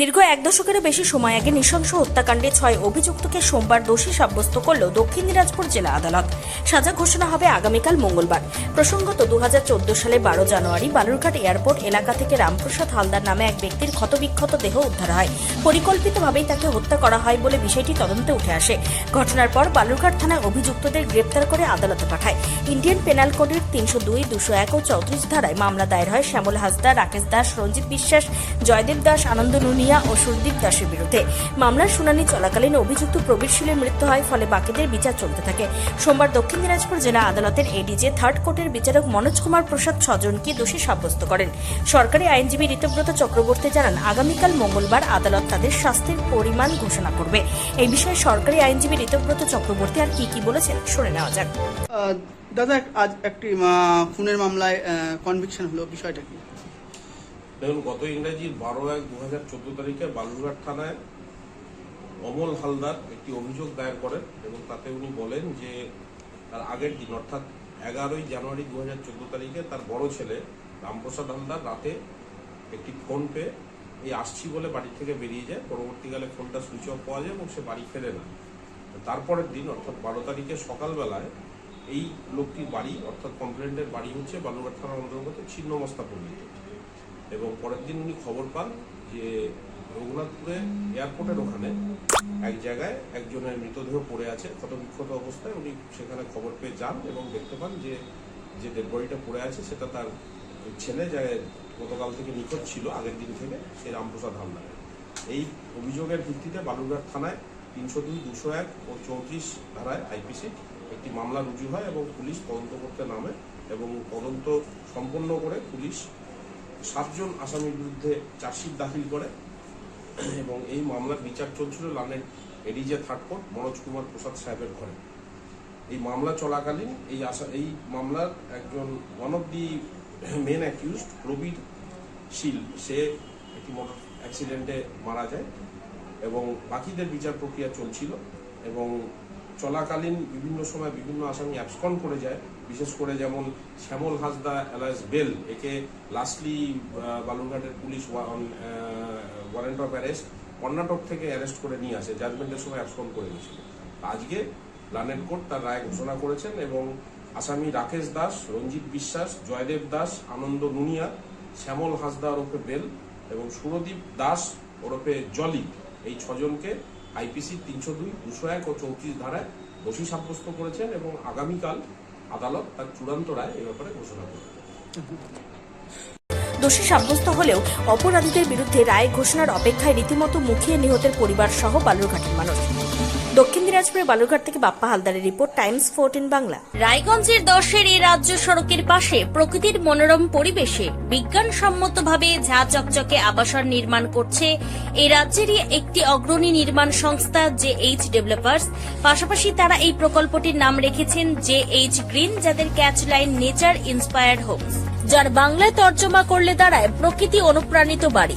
দীর্ঘ এক দশকেরও বেশি সময় আগে নৃশংস হত্যাকাণ্ডে ছয় অভিযুক্তকে সোমবার দোষী সাব্যস্ত করল দক্ষিণ দিনাজপুর জেলা আদালত। সাজা ঘোষণা হবে আগামীকাল মঙ্গলবার। প্রসঙ্গত, দুহাজার চোদ্দ সালে বারো জানুয়ারি বালুরঘাট এয়ারপোর্ট এলাকা থেকে রামপ্রসাদ হালদার নামে এক ব্যক্তির ক্ষতবিক্ষত দেহ উদ্ধার হয়। পরিকল্পিতভাবেই তাকে হত্যা করা হয় বলে বিষয়টি তদন্তে উঠে আসে। ঘটনার পর বালুরঘাট থানায় অভিযুক্তদের গ্রেপ্তার করে আদালতে পাঠায়। ইন্ডিয়ান পেনাল কোডের তিনশো দুই, দুশো এক ও চৌত্রিশ ধারায় মামলা দায়ের হয় শ্যামল হাসদা রাকেশ দাস, রঞ্জিত বিশ্বাস, জয়দেব দাস আনন্দ নুনিয়া ও সুরদীপ দাসের বিরুদ্ধে। মামলার শুনানি চলাকালীন অভিযুক্ত প্রবীর শীলের মৃত্যু হয়, ফলে বাকিদের বিচার চলতে থাকে। সোমবার দক্ষিণ দিনাজপুর জেলা আদালতের এডিজে থার্ড কোর্টের বিচারক মনোজ কুমার প্রসাদ ছজনকে দোষী সাব্যস্ত করেন। সরকারি আইনজীবী ঋতব্রত চক্রবর্তী জানান, আগামীকাল মঙ্গলবার আদালত তাদের শাস্তির পরিমাণ ঘোষণা করবে। এই বিষয়ে সরকারি আইনজীবী ঋতব্রত চক্রবর্তী আর কি কি বলেছেন শুনে নেওয়া যাক। দাদা, আজ একটি খুনের মামলায় কনভিকশন হলো, বিষয়টা কি? দেখুন, গত ইংরেজির বারো এক দু হাজার চোদ্দ তারিখে বালুরঘাট থানায় অমল হালদার একটি অভিযোগ দায়ের করেন এবং তাতে উনি বলেন যে তার আগের দিন, অর্থাৎ এগারোই জানুয়ারি দু হাজার চোদ্দ তারিখে তার বড় ছেলে রামপ্রসাদ হালদার রাতে একটি ফোন পেয়ে, এই আসছি বলে বাড়ি থেকে বেরিয়ে যায়, পরবর্তীকালে ফোনটা সুইচ অফ পাওয়া যায় এবং সে বাড়ি ফেরে না। তারপরের দিন, অর্থাৎ বারো তারিখে সকালবেলায় এই লোকটির বাড়ি, অর্থাৎ কমপ্লেন্টের বাড়ি হচ্ছে বালুরঘাট থানার অন্তর্গত ছিন্নমস্তা পল্লীতে এবং পরের দিন উনি খবর পান যে রঘুনাথপুরে এয়ারপোর্টের ওখানে এক জায়গায় একজনের মৃতদেহ পড়ে আছে, ক্ষতবিক্ষত অবস্থায় উনি সেখানে খবর পেয়ে যান এবং দেখতে পান যে যে ডেড বডিটা পড়ে আছে সেটা তার ছেলে যে গতকাল থেকে নিখোঁজ ছিল, আগের দিন থেকে, সে রামপ্রসাদ হালদারের এই অভিযোগের ভিত্তিতে বালুরঘাট থানায় তিনশো দুই, দুশো এক ও চৌত্রিশ ধারায় আইপিসি একটি মামলা রুজু হয় এবং পুলিশ তদন্ত করতে নামে এবং তদন্ত সম্পন্ন করে পুলিশ সাতজন আসামির বিরুদ্ধে চার্জশিট দাখিল করে এবং এই মামলার বিচার চলছিল লানের ADJ third court, Manoj Kumar Prasad সাহেবের ঘরে। এই মামলা চলাকালীন এই আশা এই মামলার একজন one of the men accused Prabir Sheel, সে একটি মোটর অ্যাক্সিডেন্টে মারা যায় এবং বাকিদের বিচার প্রক্রিয়া চলছিল এবং চলাকালীন বিভিন্ন সময় বিভিন্ন আসামি অ্যাবসকন করে যায়। বিশেষ করে যেমন শ্যামল হাসদা এলাস বেল, একে lastly বালুরঘাটের police warrant of arrest Karnataka থেকে অ্যারেস্ট করে নিয়ে আসে জাজমেন্টের সময় অ্যাবসকন করে নিয়েছিল। আজকে লানেট কোর্ট তার রায় ঘোষণা করেছেন এবং আসামি রাকেশ দাস, রঞ্জিত বিশ্বাস, জয়দেব দাস, আনন্দ নুনিয়া, শ্যামল হাসদা ওরফে বেল এবং সুরদীপ দাস ওরফে জলি এই ছজনকে আইপিসি তিনশো দুই, দুশো এক ও চৌত্রিশ ধারায় দোষী সাব্যস্ত করেছেন এবং আগামীকাল আদালত তার চূড়ান্ত রায় এ ব্যাপারে ঘোষণা করবে। দোষী সাব্যস্ত হলেও অপরাধীদের বিরুদ্ধে রায় ঘোষণার অপেক্ষায় রীতিমতো মুখিয়ে নিহতের পরিবার সহ বালুরঘাটের মানুষ। দক্ষিণ দিনাজপুরের বালুরঘাট থেকে বাপ্পা হালদারের রিপোর্ট, টাইমস ফোরটিন বাংলা। রায়গঞ্জের দশের এই রাজ্য সড়কের পাশে প্রকৃতির মনোরম পরিবেশে বিজ্ঞানসম্মতভাবে ঝা চকচকে আবাসন নির্মাণ করছে এই রাজ্যেরই একটি অগ্রণী নির্মাণ সংস্থা জে এইচ ডেভেলপার্স। পাশাপাশি তারা এই প্রকল্পটির নাম রেখেছেন জে এইচ গ্রিন, যাদের catch line nature inspired homes, যার বাংলায় তর্জমা করলে দাঁড়ায় প্রকৃতি অনুপ্রাণিত বাড়ি।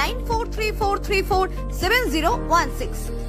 9434347016.